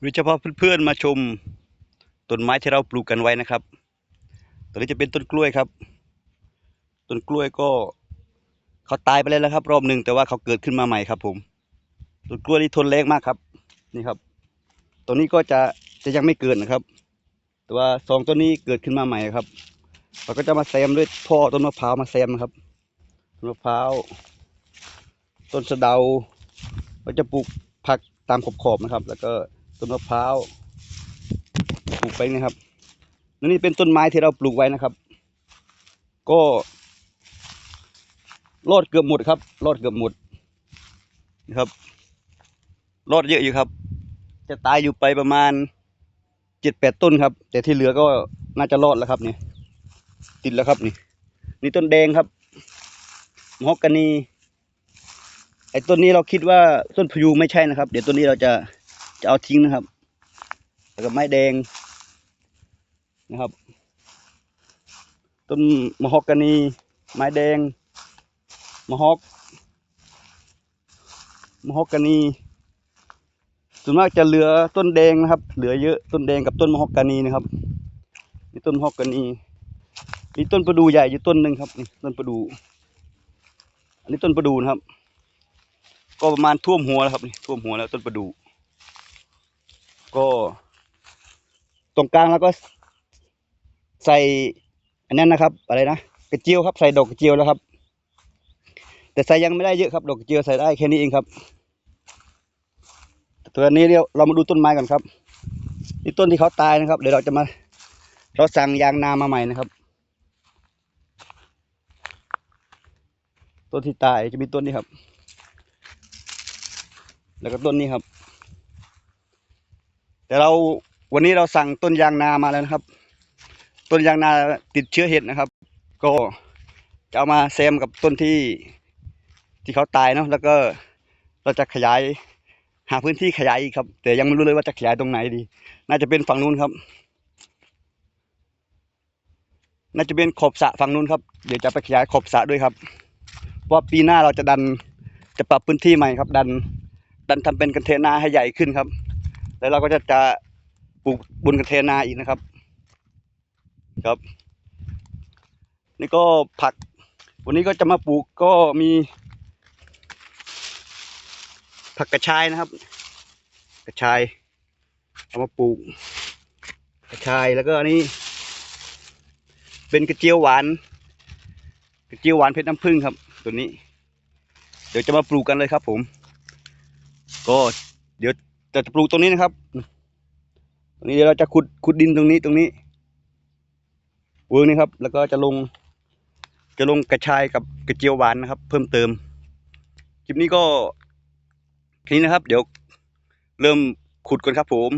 โดยเฉพาะเพื่อนๆมาชมต้นไม้ที่เราปลูกกันไว้นะครับตัวนี้จะเป็นต้นกล้วยครับ ต้นกล้วยก็เขาตายไปแล้วครับ รอบหนึ่งแต่ว่าเขาเกิดขึ้นมาใหม่ครับ ผม ต้นกล้วยนี่ทนแรงมากครับ นี่ครับตัวนี้ก็จะจะยังไม่เกิดนะครับ แต่ว่าสองต้นนี้เกิดขึ้นมาใหม่ครับเราก็จะมาแซมด้วยท่อต้นมะพร้าวมาแซมนะครับต้นมะพร้าวต้นสะเดาเราจะปลูกผักตามขอบๆนะครับ แล้วก็ ต้นมะพร้าวปลูกไปนะครับและนี่เป็นต้นไม้ที่เราปลูกไว้นะครับ ก็รอดเกือบหมดครับรอดเกือบหมดนะครับรอดเยอะอยู่ครับ จะตายอยู่ไปประมาณเจ็ดแปดต้นครับ แต่ที่เหลือก็น่าจะรอดแล้วครับเนี่ยติดแล้วครับนี่นี่ต้นแดงครับมฮอกกานีไอ้ต้นนี้เราคิดว่าต้นพยูไม่ใช่นะครับ เดี๋ยวต้นนี้เราจะ จะเอาทิ้งนะครับ แล้วก็ไม้แดงนะครับ ต้นมะฮอกกานี ไม้แดงมะฮอกมะฮอกกานีส่วนมากจะเหลือต้นแดงนะครับ เหลือเยอะต้นแดงกับต้นมะฮอกกานีนะครับนี่ต้นมะฮอกกานีมีต้นประดูใหญ่อยู่ต้นหนึ่งครับนี่ต้นประดู อันนี้ต้นประดูนะครับ ก็ประมาณท่วมหัวแล้วครับนี่ท่วมหัวแล้วต้นประดู่ ก็ตรงกลางแล้วก็ใส่อันนั้นนะครับ อะไรนะกระเจียวครับใส่ดอกกระเจียวแล้วครับ แต่ใส่ยังไม่ได้เยอะครับ ดอกกระเจียวใส่ได้แค่นี้เองครับตัวนี้เดี๋ยวเรามาดูต้นไม้ก่อนครับนี่ต้นที่เขาตายนะครับ เดี๋ยวเราจะมา เราสั่งยางนามาใหม่นะครับ ต้นที่ตายจะมีต้นนี้ครับ แล้วก็ต้นนี้ครับ แต่เราวันนี้เราสั่งต้นยางนามาแล้วนะครับ ต้นยางนาติดเชื้อเห็ดนะครับ ก็จะเอามาแซมกับต้นที่ที่เขาตายเนาะแล้วก็เราจะขยายหาพื้นที่ขยายอีกครับ แต่ยังไม่รู้เลยว่าจะขยายตรงไหนดี น่าจะเป็นฝั่งนู้นครับ น่าจะเป็นขอบสะฝั่งนู้นครับ เดี๋ยวจะไปขยายขอบสะด้วยครับเพราะว่าปีหน้าเราจะดันจะปรับพื้นที่ใหม่ครับ ดัน ดันทำเป็นกันเทนาให้ใหญ่ขึ้นครับ แล้วเราก็จะจะปลูกบนกันเทนาอีกนะครับ ครับ นี่ก็ผัก วันนี้ก็จะมาปลูกก็มี ผักกระชายนะครับ กระชายเอามาปลูก กระชายแล้วก็อันนี้ เป็นกระเจียวหวาน กระเจียวหวานเพชรน้ำผึ้งครับ ตัวนี้ เดี๋ยวจะมาปลูกกันเลยครับผม ก็เดี๋ยว จะปลูกตรงนี้นะครับตรงนี้เดี๋ยวเราจะขุดขุดดินตรงนี้ตรงนี้เวิร์กนี้ครับ แล้วก็จะลง จะลงกระชายกับกระเจียวหวานนะครับ เพิ่มเติมคลิปนี้ก็แค่นี้นะครับ เดี๋ยวเริ่มขุดกันครับผม